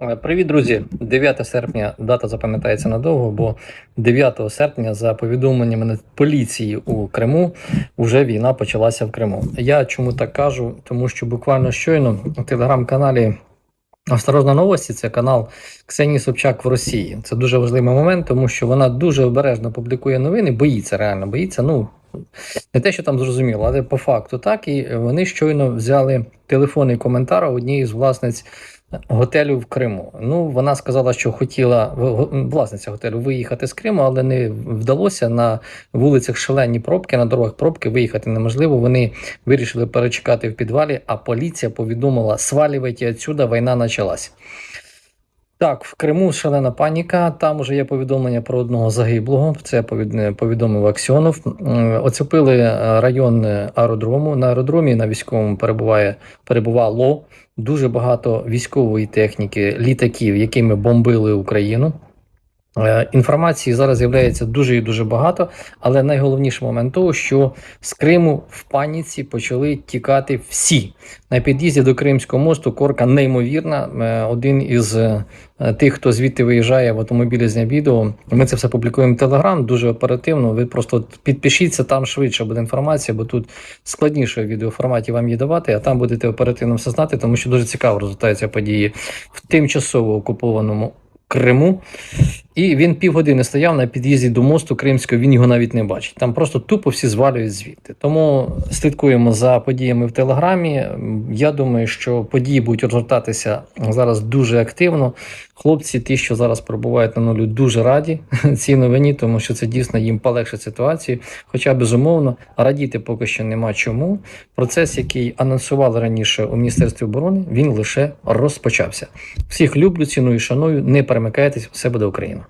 Е, Привіт, друзі! 9 серпня дата запам'ятається надовго, бо 9 серпня, за повідомленнями поліції у Криму, вже війна почалася в Криму. Я чому так кажу? Тому що буквально щойно у телеграм-каналі Осторожна новості це канал Ксенії Собчак в Росії. Це дуже важливий момент, тому що вона дуже обережно публікує новини, боїться реально, боїться. Ну не те, що там зрозуміло, але по факту так. І вони щойно взяли телефонний коментар однієї з власниць готелю в Криму. Ну, вона сказала, що хотіла власниця готелю виїхати з Криму, але не вдалося на вулицях шалені пробки, на дорогах пробки виїхати неможливо. Вони вирішили перечекати в підвалі, а поліція повідомила: свалювайте отсюда, війна почалась. Так, в Криму шалена паніка. Там уже є повідомлення про одного загиблого. Це повід- повідомив Аксьонов. Оцепили е, район е, аеродрому. На аеродромі на військовому перебуває перебувало дуже багато військової техніки, літаків, якими бомбили Україну. Е, Інформації зараз з'являється дуже і дуже багато, але найголовніший момент того, що з Криму в паніці почали тікати всі. На під'їзді до Кримського мосту корка неймовірна. Е, Один із е, тих, хто звідти виїжджає в автомобілі зняв відео. Ми це все публікуємо в Телеграм дуже оперативно. Ви просто підпишіться, там швидше буде інформація, бо тут складніше в відеоформаті вам її давати, а там будете оперативно все знати, тому що дуже цікаво розгортаються події в тимчасово окупованому Криму. І він півгодини стояв на під'їзді до мосту Кримського, він його навіть не бачить. Там просто тупо всі звалюють звідти. Тому слідкуємо за подіями в Телеграмі. Я думаю, що події будуть розгортатися зараз дуже активно. Хлопці, ті, що зараз перебувають на нулю, дуже раді цій новині, тому що це дійсно їм полегшить ситуацію. Хоча, безумовно, радіти поки що нема чому. Процес, який анонсували раніше у Міністерстві оборони, він лише розпочався. Всіх люблю, ціную, шаную. Не перемикайтесь, все буде Україна.